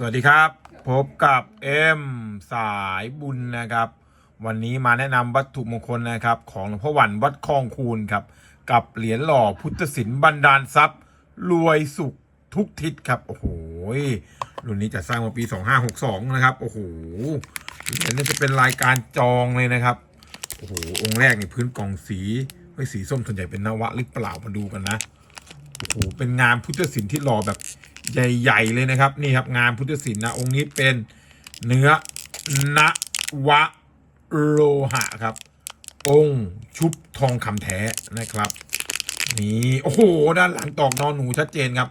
สวัสดีครับ พบกับเอ็มสายบุญนะครับ วันนี้มาแนะนำวัตถุมงคลนะครับ ของหลวงพ่อหวันวัดคลองคูนครับ กับเหรียญหล่อพุทธศิลป์บันดาลทรัพย์ รวยสุขทุกทิศครับ โอ้โหรุ่นนี้จะสร้างมาปี 2562 นะครับ โอ้โหเหรียญนี้จะเป็นรายการจองเลยนะครับ โอ้โหองค์แรกนี่พื้นกล่องสีไม่สีส้มส่วนใหญ่เป็นนวะหรือเปล่ามาดูกันนะโอ้โหเป็นงานพุทธศิลป์ที่หล่อแบบ ใหญ่ๆเลยนะครับ นี่ครับงานพุทธศิลป์นะองค์นี้เป็นเนื้อนวะโลหะครับ องค์ชุบทองคำแท้นะครับนี่โอ้โหด้านหลังตอกนอนหนูชัดเจนครับ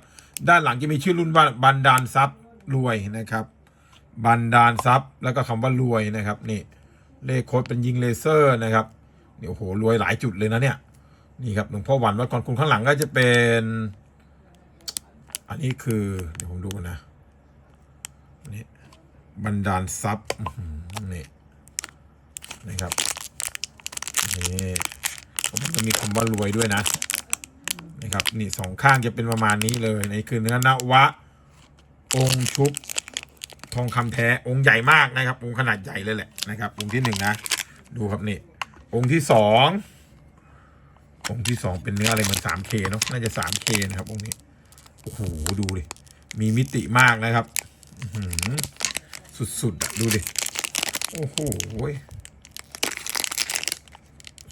ด้านหลังจะมีชื่อรุ่นว่าบันดาลทรัพย์รวยนะครับ บันดาลทรัพย์แล้วก็คำว่ารวยนะครับนี่เลขโค้ดเป็นยิงเลเซอร์นะครับนี่โอ้โหรวยหลายจุดเลยนะเนี่ยนี่ครับหลวงพ่อหวันวัดก่อนคุณข้างหลังก็จะเป็น อันนี้คือเดี๋ยวผมดูกันนะนี่บันดาลทรัพย์อื้อหือนี่นะครับนี่มันจะมีคำว่ารวยด้วยนะนะครับนี่สองข้างจะเป็นประมาณนี้เลยนี่คือเนื้อนวะ องชุบทองคำแท้องค์ใหญ่มากนะครับ องค์ขนาดใหญ่เลยแหละนะครับ องค์ที่หนึ่งนะ ดูครับนี่ องค์ที่สององค์ที่สองเป็นเนื้ออะไรเหมือนสามเคเนาะน่าจะสามเคนะครับองค์นี้ โอ้โหดูดิ มีมิติมากนะครับสุดๆดูดิ โอ้โห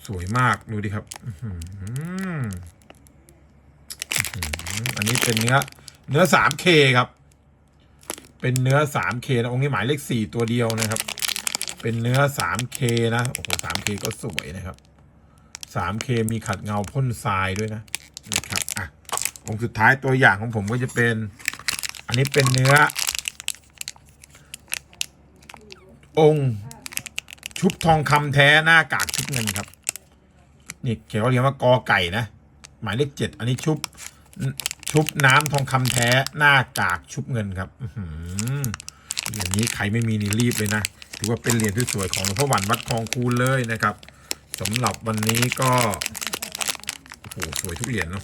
สวยมากดูดิครับอันนี้เป็นเนื้อ เนื้อสามเคครับ เป็นเนื้อสามเคนะองค์นี้หมายเลขสี่ตัวเดียวนะครับ เป็นเนื้อสามเคนะ โอ้โหสามเคก็สวยนะครับสามเคมีขัดเงาพ่นทรายด้วยนะ องค์สุดท้ายตัวอย่างของผมก็จะเป็น อันนี้เป็นเนื้อ องค์ชุบทองคำแท้หน้ากากชุบเงินครับ นี่เขียนว่าเรียกว่ากอไก่นะ หมายเลขเจ็ดอันนี้ชุบ ชุบน้ำทองคำแท้หน้ากากชุบเงินครับอื้อหือเหรียญนี้ใครไม่มีนี่รีบเลยนะ ถือว่าเป็นเหรียญที่สวยของหลวงพ่อหวันวัดคลองคูนเลยนะครับสำหรับวันนี้ก็โอ้โหสวยทุกเหรียญเนาะ